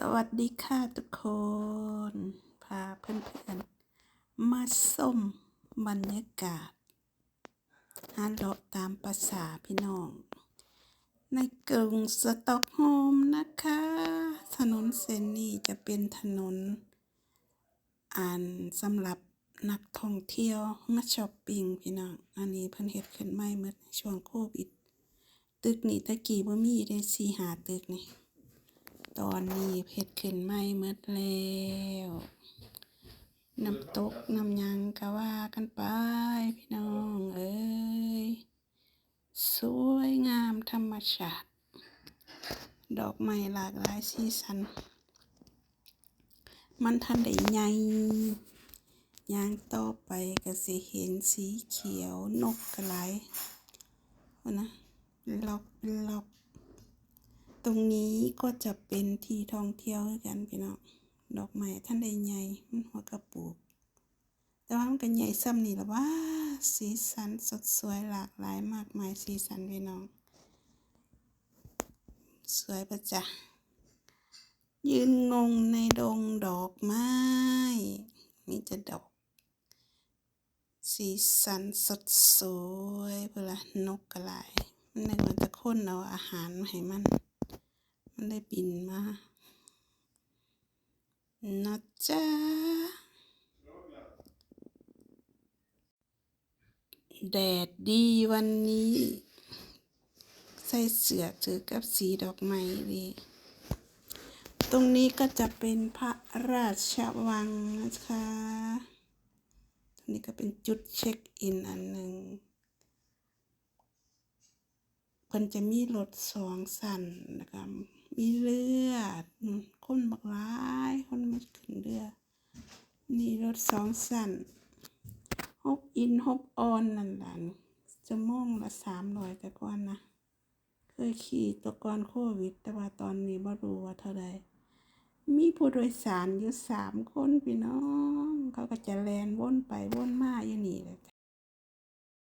สวัสดีค่ะทุกคน พาเพื่อนๆ มาส้มบรรยากาศฮาเละตามภาษาพี่น้อง ในกรุงสต็อกโฮล์มนะคะ ถนนเส้นนี้จะเป็นถนนอ่านสำหรับนักท่องเที่ยวมาช้อปปิ้งพี่น้อง อันนี้เพิ่นเฮ็ดขึ้นใหม่เมื่อช่วงโควิด ตึกนี้ตะกี้บ่มีได้สี่หาตึกนี่ ตอนนี้เฮ็ดขึ้นใหม่หมดแล้วน้ำตกน้ำยังก็ว่ากันไปพี่น้องเอ้ยสวยงามธรรมชาติ ดอกไม้หลากหลายสีสัน มันทันได้ใหญ่ยางต่อไปก็สิเห็นสีเขียวนกกระไหลายว่านะล็อกล็อก ตรงนี้ก็จะเป็นที่ท่องเที่ยวด้วยกันพี่น้องดอกไม้ท่านใดใหญ่มันหัวกระปุกแต่ว่ามันก็ใหญ่ซ้ำนี่ละว่าสีสันสดสวยหลากหลายมากมายสีสันพี่น้อง สวยประจะยืนงงในดงดอกไม้มีแต่ดอก สีสันสดสวยเพื่อละนกกระไหลมันนึกว่าจะค้นเอาอาหารมาให้มัน ได้บินมานะจ๊ะแดดดีวันนี้ ใส่เสื้อถือกับสีดอกไม้ดีตรงนี้ก็จะเป็นพระราชวังนะคะ ตรงนี้ก็เป็นจุดเช็คอินอันหนึ่งเพิ่นจะมีรถสองสั่นนะคะ มีเรืออืมคนบักหลาย คนมาขึ้นเรือ นี่รถสองสั่นฮบอินฮบออนนั่นแหละจะม่งละสามร้อยแต่ก่อนนะ เคยขี่ตัวก่อนโควิด แต่ว่าตอนนี้บ่รู้ว่าเท่าใดมีผู้โดยสารอยู่สามคนพี่น้อง เขาก็จะแลนวนไปวนมาอยู่นี่แหละ